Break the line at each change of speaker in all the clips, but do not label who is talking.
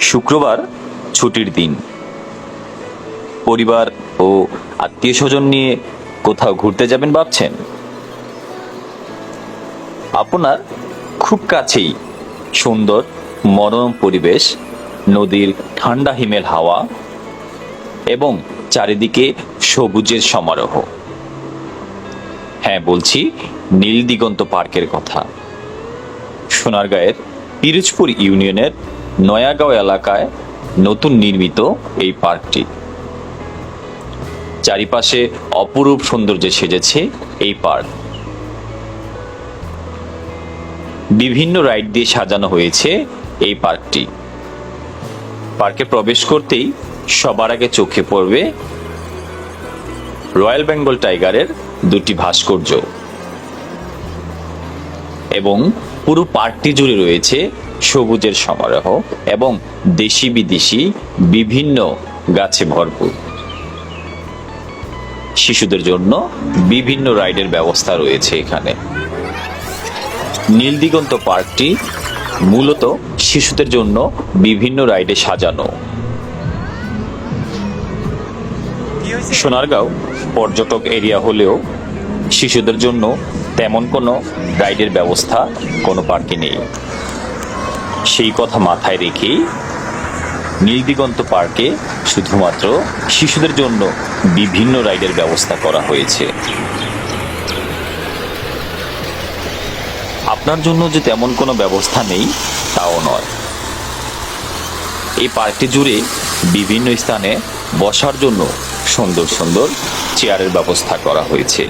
শুক্রবার ছুটির দিন। পরিবার ও আত্মীয় স্বজন নিয়ে কোথাও ঘুরতে যাবেন ভাবছেন? আপনার খুব কাছেই সুন্দর মনোরম পরিবেশ, নদীর ঠান্ডা হিমেল হাওয়া এবং চারিদিকে সবুজের সমারোহ। হ্যাঁ বলছি নীল দিগন্ত পার্কের কথা। সোনারগাঁয়ের পিরোজপুর ইউনিয়নের নয়াগাঁও এলাকায় নতুন নির্মিত এই পার্কটি। চারিপাশে অপরূপ সৌন্দর্যে সেজেছে এই পার্ক। বিভিন্ন রাইড দিয়ে সাজানো হয়েছে এই পার্কটি। পার্কে প্রবেশ করতেই সবার আগে চোখে পড়বে রয়্যাল বেঙ্গল টাইগারের দুটি ভাস্কর্য। এবং পুরো পার্কটি জুড়ে রয়েছে সবুজের সমারোহ এবং দেশি বিদেশি বিভিন্ন গাছে ভরপুর। শিশুদের জন্য বিভিন্ন রাইডের ব্যবস্থা রয়েছে এখানে। নীলদিগন্ত পার্কটি মূলত শিশুদের জন্য বিভিন্ন রাইডে সাজানো। সোনারগাঁও পর্যটক এরিয়া হলেও শিশুদের জন্য তেমন কোনো রাইডের ব্যবস্থা কোনো পার্কে নেই। সেই কথা মাথায় রেখেই নীলদিগন্ত পার্কে শুধুমাত্র শিশুদের জন্য বিভিন্ন রাইডের ব্যবস্থা করা হয়েছে। আপনার জন্য যে তেমন কোনো ব্যবস্থা নেই, তাও নয়। এই পার্কটি জুড়ে বিভিন্ন স্থানে বসার জন্য সুন্দর সুন্দর চেয়ারের ব্যবস্থা করা হয়েছে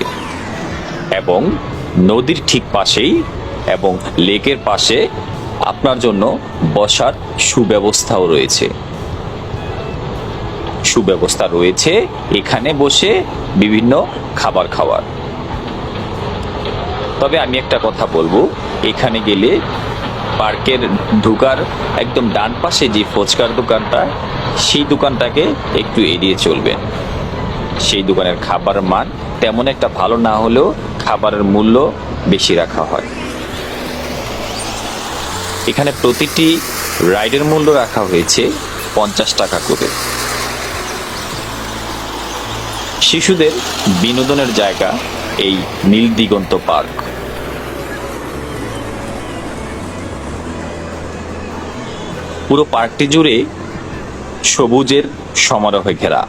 এবং নদীর ঠিক পাশেই এবং লেকের পাশে আপনার জন্য বসার সুব্যবস্থাও রয়েছে। সুব্যবস্থা রয়েছে এখানে বসে বিভিন্ন খাবার খাওয়ার। তবে আমি একটা কথা বলব, এখানে গেলে পার্কের ঢুকার একদম ডান পাশে যে ফুচকার দোকানটা, সেই দোকানটাকে একটু এড়িয়ে চলবেন। সেই দোকানের খাবার মান তেমন একটা ভালো না হলেও খাবারের মূল্য বেশি রাখা হয়। এখানে প্রতিটি রাইডের মূল্য রাখা হয়েছে পঞ্চাশ টাকা করে। শিশুদের বিনোদনের জায়গা এই নীল দিগন্ত পার্ক। পুরো পার্কটি জুড়ে সবুজের সমারোহে ঘেরা।